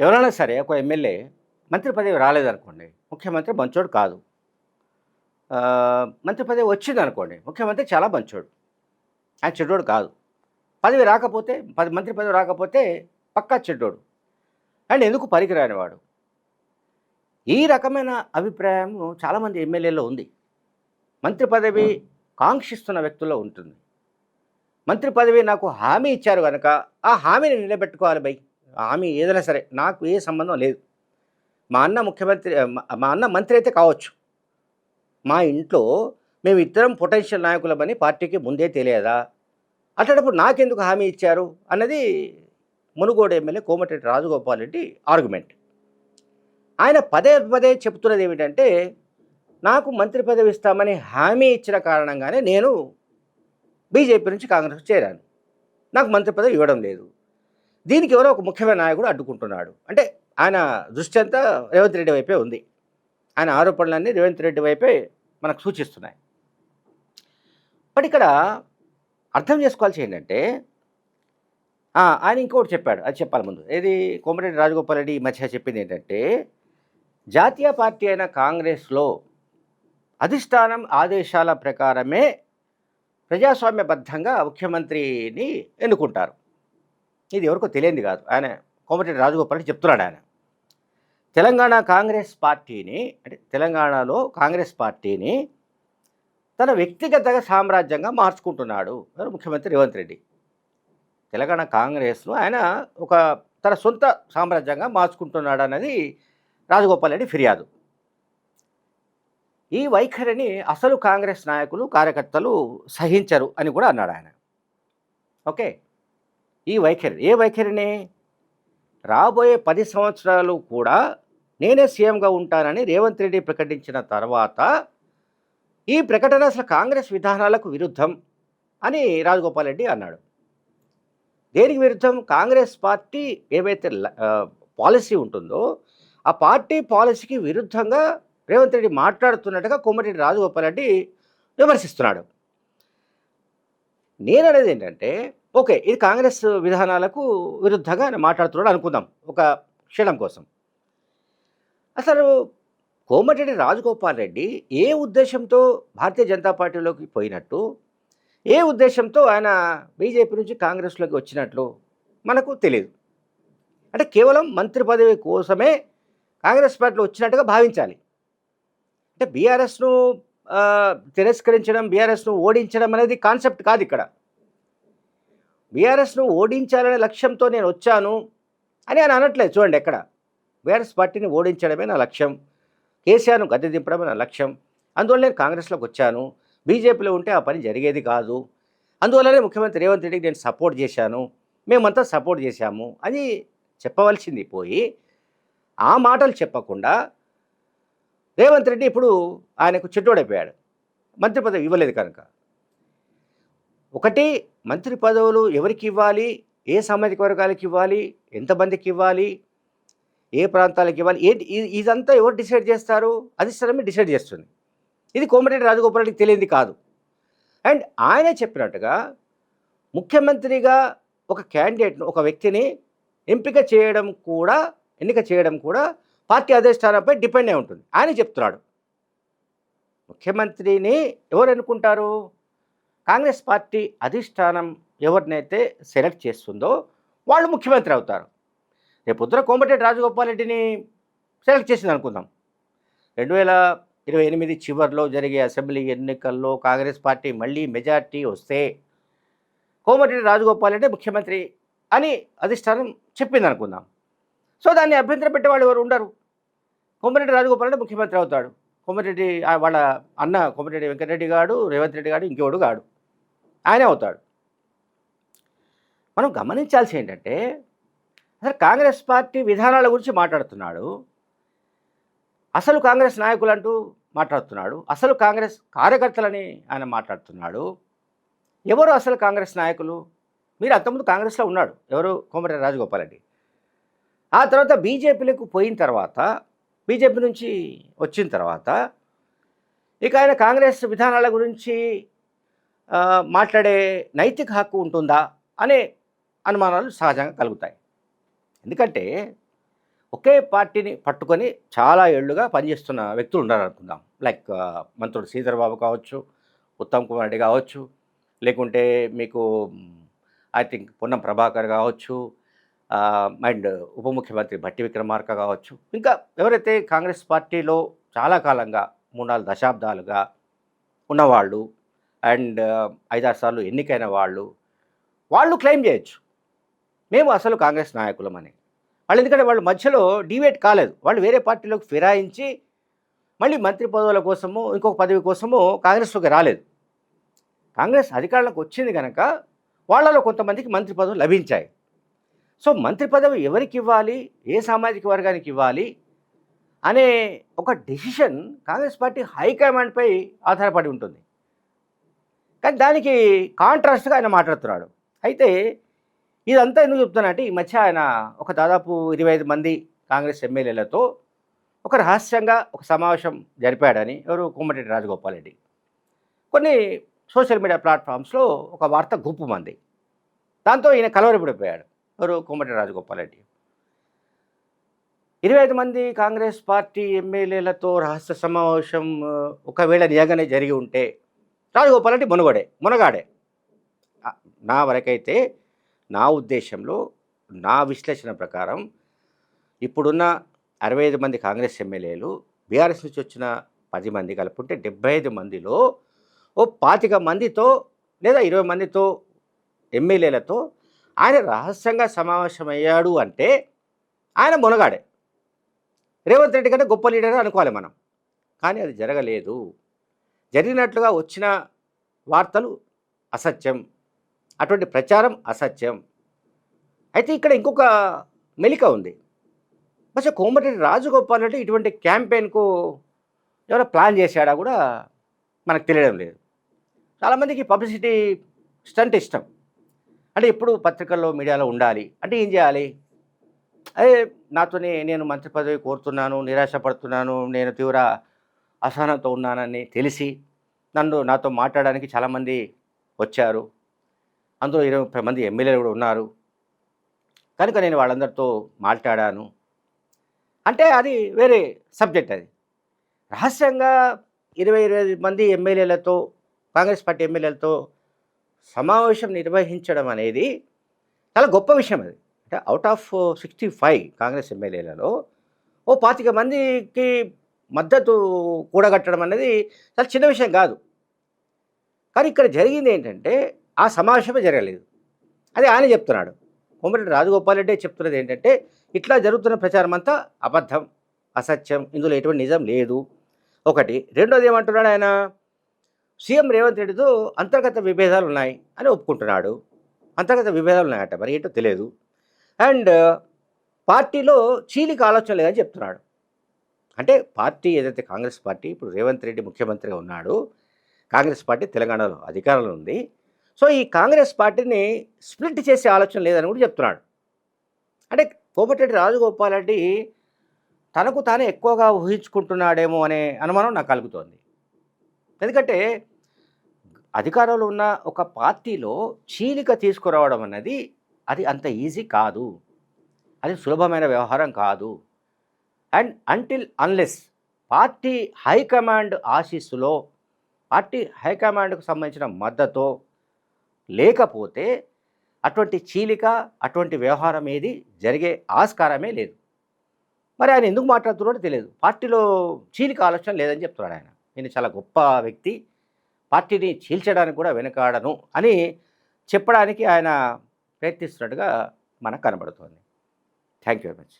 ఎవరైనా సరే ఒక ఎమ్మెల్యే మంత్రి పదవి రాలేదనుకోండి ముఖ్యమంత్రి మంచోడు కాదు. మంత్రి పదవి వచ్చింది అనుకోండి ముఖ్యమంత్రి చాలా మంచోడు. ఆయన చెడ్డోడు కాదు. పదవి రాకపోతే పది మంత్రి పదవి రాకపోతే పక్కా చెడ్డోడు. అండ్ ఎందుకు పనికిరానివాడు? ఈ రకమైన అభిప్రాయం చాలామంది ఎమ్మెల్యేలో ఉంది. మంత్రి పదవి కాంక్షిస్తున్న వ్యక్తుల్లో ఉంటుంది. మంత్రి పదవి నాకు హామీ ఇచ్చారు కనుక ఆ హామీని నిలబెట్టుకోవాలి బై. ఆమె హామీ ఏదైనా సరే నాకు ఏ సంబంధం లేదు. మా అన్న ముఖ్యమంత్రి మా- మా అన్న మంత్రి అయితే కావచ్చు. మా ఇంట్లో మేము ఇద్దరం పొటెన్షియల్ నాయకులమని పార్టీకి ముందే తెలియదా? అట్లాంటప్పుడు నాకెందుకు హామీ ఇచ్చారు? అన్నది మునుగోడు ఎమ్మెల్యే కోమటిరెడ్డి రాజగోపాల్ రెడ్డి ఆర్గ్యుమెంట్. ఆయన పదే పదే చెప్తున్నది ఏమిటంటే నాకు మంత్రి పదవి ఇస్తామని హామీ ఇచ్చిన కారణంగానే నేను బీజేపీ నుంచి కాంగ్రెస్ చేరాను. నాకు మంత్రి పదవి ఇవ్వడం లేదు. దీనికి ఎవరో ఒక ముఖ్యమైన నాయకుడు అడ్డుకుంటున్నాడు. అంటే ఆయన దృష్టి అంతా రేవంత్ రెడ్డి వైపే ఉంది. ఆయన ఆరోపణలన్నీ రేవంత్ రెడ్డి వైపే మనకు సూచిస్తున్నాయి. బట్ ఇక్కడ అర్థం చేసుకోవాల్సి ఏంటంటే ఆయన ఇంకోటి చెప్పాడు. అది చెప్పాలి ముందు. ఏది? కోమటిరెడ్డి రాజగోపాల్ రెడ్డి ఈ మధ్య చెప్పింది ఏంటంటే జాతీయ పార్టీ అయిన కాంగ్రెస్లో అధిష్టానం ఆదేశాల ప్రకారమే ప్రజాస్వామ్యబద్ధంగా ముఖ్యమంత్రిని ఎన్నుకుంటారు. ఇది ఎవరికో తెలియంది కాదు. ఆయన కోమటిరెడ్డి రాజగోపాల్ అని చెప్తున్నాడు ఆయన. తెలంగాణ కాంగ్రెస్ పార్టీని అంటే తెలంగాణలో కాంగ్రెస్ పార్టీని తన వ్యక్తిగతంగా సామ్రాజ్యంగా మార్చుకుంటున్నాడు. ముఖ్యమంత్రి రేవంత్ రెడ్డి. తెలంగాణ కాంగ్రెస్ను ఆయన ఒక తన సొంత సామ్రాజ్యంగా మార్చుకుంటున్నాడు అన్నది రాజగోపాల్ రెడ్డి ఫిర్యాదు. ఈ వైఖరిని అసలు కాంగ్రెస్ నాయకులు కార్యకర్తలు సహించరు అని కూడా అన్నాడు ఆయన. ఓకే? ఈ వైఖరి ఏ వైఖరిని? రాబోయే పది సంవత్సరాలు కూడా నేనే సీఎంగా ఉంటానని రేవంత్ రెడ్డి ప్రకటించిన తర్వాత ఈ ప్రకటన అసలు కాంగ్రెస్ విధానాలకు విరుద్ధం అని రాజగోపాల్ రెడ్డి అన్నాడు. దేనికి విరుద్ధం? కాంగ్రెస్ పార్టీ ఏవైతే పాలసీ ఉంటుందో ఆ పార్టీ పాలసీకి విరుద్ధంగా రేవంత్ రెడ్డి మాట్లాడుతున్నట్టుగా కోమటిరెడ్డి రాజగోపాల్ రెడ్డి విమర్శిస్తున్నాడు. నేను అనేది ఏంటంటే ఓకే ఇది కాంగ్రెస్ విధానాలకు విరుద్ధంగా ఆయన మాట్లాడుతున్నాడు అనుకుందాం ఒక క్షణం కోసం. అసలు కోమటిరెడ్డి రాజగోపాల్ రెడ్డి ఏ ఉద్దేశంతో భారతీయ జనతా పార్టీలోకి పోయినట్టు ఏ ఉద్దేశంతో ఆయన బీజేపీ నుంచి కాంగ్రెస్లోకి వచ్చినట్లు మనకు తెలియదు అంటే కేవలం మంత్రి పదవి కోసమే కాంగ్రెస్ పార్టీలో వచ్చినట్టుగా భావించాలి. అంటే బీఆర్ఎస్ను తిరస్కరించడం బీఆర్ఎస్ను ఓడించడం అనేది కాన్సెప్ట్ కాదు ఇక్కడ. బీఆర్ఎస్ను ఓడించాలనే లక్ష్యంతో నేను వచ్చాను అని ఆయన అనట్లేదు. చూడండి ఎక్కడ. బీఆర్ఎస్ పార్టీని ఓడించడమే నా లక్ష్యం. కేసీఆర్ను గద్దె దింపడమే నా లక్ష్యం. అందువల్ల నేను కాంగ్రెస్లోకి వచ్చాను. బీజేపీలో ఉంటే ఆ పని జరిగేది కాదు. అందువల్లనే ముఖ్యమంత్రి రేవంత్ రెడ్డికి నేను సపోర్ట్ చేశాను. మేమంతా సపోర్ట్ చేశాము అని చెప్పవలసింది పోయి ఆ మాటలు చెప్పకుండా రేవంత్ రెడ్డి ఇప్పుడు ఆయనకు చెడ్డోడైపోయాడు. మంత్రి పదవి ఇవ్వలేదు కనుక. ఒకటి మంత్రి పదవులు ఎవరికి ఇవ్వాలి? ఏ సామాజిక వర్గాలకు ఇవ్వాలి? ఎంతమందికి ఇవ్వాలి? ఏ ప్రాంతాలకు ఇవ్వాలి? ఏంటి? ఇదంతా ఎవరు డిసైడ్ చేస్తారు? అధిష్టానమే డిసైడ్ చేస్తుంది. ఇది కోమటిరెడ్డి రాజగోపాల్ రెడ్డికి తెలియంది కాదు. అండ్ ఆయనే చెప్పినట్టుగా ముఖ్యమంత్రిగా ఒక క్యాండిడేట్ను ఒక వ్యక్తిని ఎంపిక చేయడం కూడా ఎన్నిక చేయడం కూడా పార్టీ అధిష్టానంపై డిపెండ్ అయి ఉంటుంది. ఆయన చెప్తున్నాడు. ముఖ్యమంత్రిని ఎవరు అనుకుంటారు? కాంగ్రెస్ పార్టీ అధిష్టానం ఎవరినైతే సెలెక్ట్ చేస్తుందో వాళ్ళు ముఖ్యమంత్రి అవుతారు. రేపు పొద్దున కోమటిరెడ్డి రాజగోపాల్ రెడ్డిని సెలెక్ట్ చేసింది అనుకుందాం. రెండు వేల ఇరవై ఎనిమిది చివరిలో జరిగే అసెంబ్లీ ఎన్నికల్లో కాంగ్రెస్ పార్టీ మళ్ళీ మెజార్టీ వస్తే కోమటిరెడ్డి రాజగోపాల్ రెడ్డి ముఖ్యమంత్రి అని అధిష్టానం చెప్పింది అనుకుందాం. సో దాన్ని అభ్యంతరం పెట్టేవాళ్ళు ఎవరు ఉండరు. కోమటిరెడ్డి రాజగోపాల్ రెడ్డి ముఖ్యమంత్రి అవుతాడు. కోమటిరెడ్డి వాళ్ళ అన్న కోమటిరెడ్డి వెంకటరెడ్డి గాడు రేవంత్ రెడ్డి గాడు ఇంకెవడు గాడు. ఆయనే అవుతాడు. మనం గమనించాల్సి ఏంటంటే అసలు కాంగ్రెస్ పార్టీ విధానాల గురించి మాట్లాడుతున్నాడు. అసలు కాంగ్రెస్ నాయకులు అంటూ మాట్లాడుతున్నాడు. అసలు కాంగ్రెస్ కార్యకర్తలని ఆయన మాట్లాడుతున్నాడు. ఎవరు అసలు కాంగ్రెస్ నాయకులు? మీరు అంతకుముందు కాంగ్రెస్లో ఉన్నాడు. ఎవరు? కోమటి రాజగోపాల్ రెడ్డి. ఆ తర్వాత బీజేపీలకు పోయిన తర్వాత బీజేపీ నుంచి వచ్చిన తర్వాత ఇక ఆయన కాంగ్రెస్ విధానాల గురించి మాట్లాడే నైతిక హక్కు ఉంటుందా అనే అనుమానాలు సహజంగా కలుగుతాయి. ఎందుకంటే ఒకే పార్టీని పట్టుకొని చాలా ఏళ్ళుగా పనిచేస్తున్న వ్యక్తులు ఉన్నారనుకుందాం. లైక్ మంత్రుడు శ్రీధర్బాబు కావచ్చు ఉత్తమ్ కుమార్ రెడ్డి కావచ్చు లేకుంటే మీకు ఐ థింక్ పొన్నం ప్రభాకర్ కావచ్చు అండ్ ఉప ముఖ్యమంత్రి భట్టి విక్రమార్క కావచ్చు. ఇంకా ఎవరైతే కాంగ్రెస్ పార్టీలో చాలా కాలంగా మూడు నాలుగు దశాబ్దాలుగా ఉన్నవాళ్ళు అండ్ ఐదారు సార్లు ఎన్నికైన వాళ్ళు వాళ్ళు క్లెయిమ్ చేయొచ్చు. మేము అసలు కాంగ్రెస్ నాయకులమని వాళ్ళు ఎందుకంటే వాళ్ళు మధ్యలో డివేట్ కాలేదు. వాళ్ళు వేరే పార్టీలోకి ఫిరాయించి మళ్ళీ మంత్రి పదవుల కోసము ఇంకొక పదవి కోసము కాంగ్రెస్లోకి రాలేదు. కాంగ్రెస్ అధికారంలోకి వచ్చింది కనుక వాళ్ళలో కొంతమందికి మంత్రి పదవులు లభించాయి. సో మంత్రి పదవి ఎవరికి ఇవ్వాలి? ఏ సామాజిక వర్గానికి ఇవ్వాలి? అనే ఒక డెసిషన్ కాంగ్రెస్ పార్టీ హైకమాండ్పై ఆధారపడి ఉంటుంది. కానీ దానికి కాంట్రాస్ట్గా ఆయన మాట్లాడుతున్నాడు. అయితే ఇదంతా ఎందుకు చెప్తున్నానంటే ఈ మధ్య ఆయన ఒక దాదాపు ఇరవై ఐదు మంది కాంగ్రెస్ ఎమ్మెల్యేలతో ఒక రహస్యంగా ఒక సమావేశం జరిపాడని ఎవరు? కోమటిరెడ్డి రాజగోపాల్ రెడ్డి. కొన్ని సోషల్ మీడియా ప్లాట్ఫామ్స్లో ఒక వార్త గుప్పుమంది. దాంతో ఈయన కలవరపడిపోయాడు. ఎవరు? కోమటిరెడ్డి రాజగోపాల్ రెడ్డి. ఇరవై ఐదు మంది కాంగ్రెస్ పార్టీ ఎమ్మెల్యేలతో రహస్య సమావేశం ఒకవేళ నిజంగానే జరిగి ఉంటే రాజగోపాల్ అంటే మునగడే మునగాడే. నా వరకైతే నా ఉద్దేశంలో నా విశ్లేషణ ప్రకారం ఇప్పుడున్న అరవై ఐదు మంది కాంగ్రెస్ ఎమ్మెల్యేలు బీఆర్ఎస్ నుంచి వచ్చిన పది మంది కలుపుకుంటే డెబ్బై ఐదు మందిలో ఓ పాతిక మందితో లేదా ఇరవై మందితో ఎమ్మెల్యేలతో ఆయన రహస్యంగా సమావేశమయ్యాడు అంటే ఆయన మునగాడే. రేవంత్ రెడ్డి కంటే గొప్ప లీడర్ అనుకోవాలి మనం. కానీ అది జరగలేదు. జరిగినట్లుగా వచ్చిన వార్తలు అసత్యం. అటువంటి ప్రచారం అసత్యం. అయితే ఇక్కడ ఇంకొక మెలిక ఉంది. బస్ కోమటిరెడ్డి రాజగోపాల్ రెడ్డి ఇటువంటి క్యాంపెయిన్కు ఎవరో ప్లాన్ చేశాడా కూడా మనకు తెలియడం లేదు. చాలామందికి పబ్లిసిటీ స్టంట్ ఇష్టం. అంటే ఎప్పుడు పత్రికల్లో మీడియాలో ఉండాలి. అంటే ఏం చేయాలి? అదే నాతోనే నేను మంత్రి పదవి కోరుతున్నాను నిరాశపడుతున్నాను నేను తీవ్ర అసహనంతో ఉన్నానని తెలిసి నన్ను నాతో మాట్లాడడానికి చాలామంది వచ్చారు. అందులో ఇరవై ముప్పై మంది ఎమ్మెల్యేలు కూడా ఉన్నారు. కనుక నేను వాళ్ళందరితో మాట్లాడాను. అంటే అది వేరే సబ్జెక్ట్ అది. రహస్యంగా ఇరవై ఇరవై ఐదు మంది ఎమ్మెల్యేలతో కాంగ్రెస్ పార్టీ ఎమ్మెల్యేలతో సమావేశం నిర్వహించడం అనేది చాలా గొప్ప విషయం అది. అంటే out of sixty five Congress ఎమ్మెల్యేలలో ఓ పాతిక మందికి మద్దతు కూడగట్టడం అనేది చాలా చిన్న విషయం కాదు. కానీ ఇక్కడ జరిగింది ఏంటంటే ఆ సమావేశమే జరగలేదు. అది ఆయన చెప్తున్నాడు. కోమరెడ్డి రాజగోపాల్ రెడ్డి చెప్తున్నది ఏంటంటే ఇట్లా జరుగుతున్న ప్రచారం అంతా అబద్ధం అసత్యం ఇందులో ఎటువంటి నిజం లేదు. ఒకటి. రెండోది ఏమంటున్నాడు ఆయన? సీఎం రేవంత్ రెడ్డితో అంతర్గత విభేదాలు ఉన్నాయి అని ఒప్పుకుంటున్నాడు. అంతర్గత విభేదాలు ఉన్నాయట మరి ఏంటో తెలియదు. అండ్ పార్టీలో చీలిక ఆలోచన లేదని చెప్తున్నాడు. అంటే పార్టీ ఏదైతే కాంగ్రెస్ పార్టీ ఇప్పుడు రేవంత్ రెడ్డి ముఖ్యమంత్రిగా ఉన్నాడు కాంగ్రెస్ పార్టీ తెలంగాణలో అధికారంలో ఉంది. సో ఈ కాంగ్రెస్ పార్టీని స్ప్లిట్ చేసే ఆలోచన లేదని కూడా చెప్తున్నాడు. అంటే కోమటిరెడ్డి రాజగోపాల్ రెడ్డి తనకు తానే ఎక్కువగా ఊహించుకుంటున్నాడేమో అనే అనుమానం నాకు కలుగుతోంది. ఎందుకంటే అధికారంలో ఉన్న ఒక పార్టీలో చీలిక తీసుకురావడం అన్నది అది అంత ఈజీ కాదు. అది సులభమైన వ్యవహారం కాదు. And until unless party high command ఆశీస్సులో party హైకమాండ్కు సంబంధించిన మద్దతు లేకపోతే అటువంటి చీలిక అటువంటి వ్యవహారం ఏది జరిగే ఆస్కారమే లేదు. మరి ఆయన ఎందుకు మాట్లాడుతున్నాడో తెలియదు. పార్టీలో చీలిక ఆలోచన లేదని చెప్తున్నాడు ఆయన. నేను చాలా గొప్ప వ్యక్తి. పార్టీని చీల్చడానికి కూడా వెనకాడను అని చెప్పడానికి ఆయన ప్రయత్నిస్తున్నట్టుగా మనకు కనబడుతోంది. Thank you very much